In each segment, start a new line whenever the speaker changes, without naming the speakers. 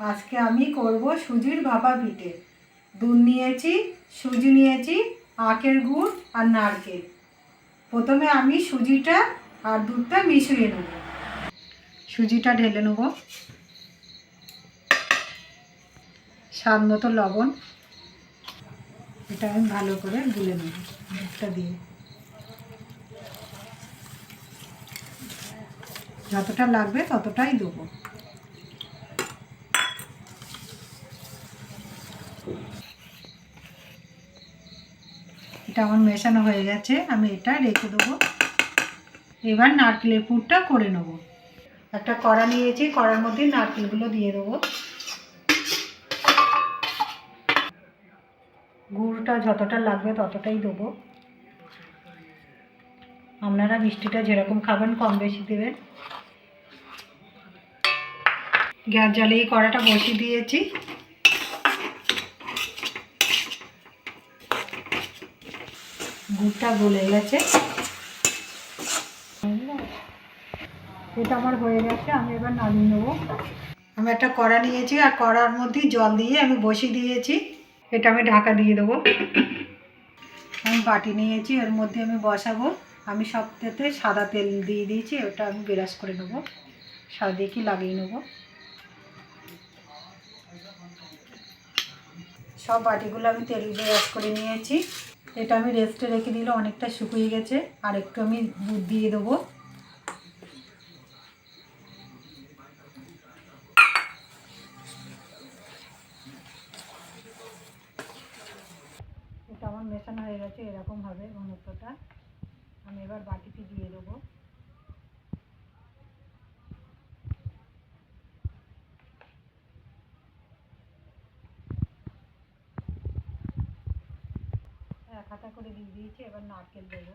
আজকে আমি করব সুজির ভাপা পিঠে। দুধ নিয়েছি, সুজি নিয়েছি, আখের গুড় আর নারকেল। প্রথমে আমি সুজিটা আর দুধটা মিশিয়ে নেব। সুজিটা ঢেলে নেব। স্বাদ মতো লবণ। এটা আমি ভালো করে গুলে নেব দুধটা দিয়ে। যতটা লাগবে ততটাই দেবো। এটা আমার মেশানো হয়ে গেছে, আমি এটা রেখে দেবো। এবার নারকেলের পুরটা করে নেব। একটা কড়া নিয়েছি, কড়ার মধ্যে নারকেলগুলো দিয়ে দেবো। গুড়টা যতটা লাগবে ততটাই দেবো। আপনারা মিষ্টিটা যেরকম খাবেন, কম বেশি দেবেন। গ্যাস জ্বালিয়ে কড়াটা বসিয়ে দিয়েছি। গুড়টা গলে গেছে। এটা আমার হয়ে গেছে, আমি এবার নামিয়ে নেব। আমি একটা কড়া নিয়েছি, আর কড়ার মধ্যে জল দিয়ে আমি বসিয়ে দিয়েছি। এটা আমি ঢাকা দিয়ে দেবো। আমি বাটি নিয়েছি, এর মধ্যে আমি বসাবো। আমি সব সবটাতে সাদা তেল দিয়ে দিয়েছি, ওটা আমি বেরাস করে নেব। সাদা দিয়ে কি লাগিয়ে নেব? সব বাটিগুলো আমি তেল বেরাস করে নিয়েছি। এটা আমি রেস্টে রেখে দিলে অনেকটা শুকিয়ে গেছে, আর একটু আমি দুধ দিয়ে দেবো। এটা আমার মেশানো হয়ে গেছে এরকমভাবে ঘনত্বটা। আমি এবার বাটিতে দিয়ে দেবো। হাতা করে দিয়ে দিয়েছি, এবার নারকেল দেবো।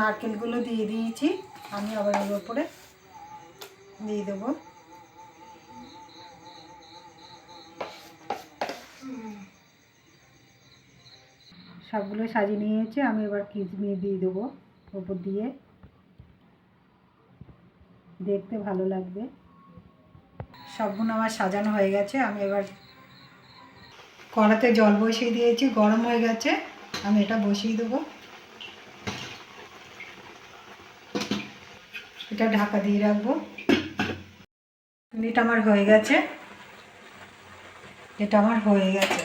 নারকেলগুলো দিয়ে দিয়েছি, আমি আবার এর ওপরে দিয়ে দেবো। সবগুলো সাজিয়ে নিয়েছি, আমি এবার কিচমিচ দিয়ে দেবো। ওপর দিয়ে দেখতে ভালো লাগবে। সবগুলো আমার সাজানো হয়ে গেছে। আমি এবার কড়াতে জল বসিয়ে দিয়েছি। গরম হয়ে গেছে। আমি এটা বসিয়ে দেবো। এটা ঢাকা দিয়ে রাখব। এটা আমার হয়ে গেছে। এটা আমার হয়ে গেছে।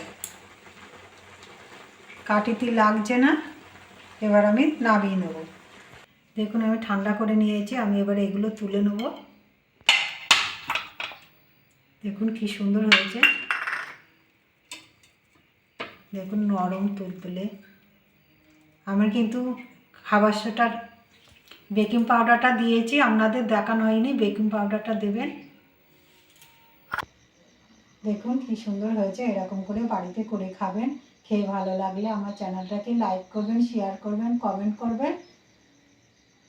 কাটিতে লাগছে না। এবার আমি নামিয়ে নেব। দেখুন, আমি ঠান্ডা করে নিয়েছি, আমি এবার এগুলো তুলে নেব। দেখুন কি সুন্দর হয়েছে। দেখুন, নরম তুলতুলে। আমার কিন্তু খাবার সোটার বেকিং পাউডারটা দিয়েছি, আপনাদের দেখানো হয়নি, বেকিং পাউডারটা দেবেন। দেখুন কি সুন্দর হয়েছে, এরকম করে বাড়িতে করে খাবেন। খেয়ে ভালো লাগলে আমার চ্যানেলটাকে লাইক করবেন, শেয়ার করবেন, কমেন্ট করবেন।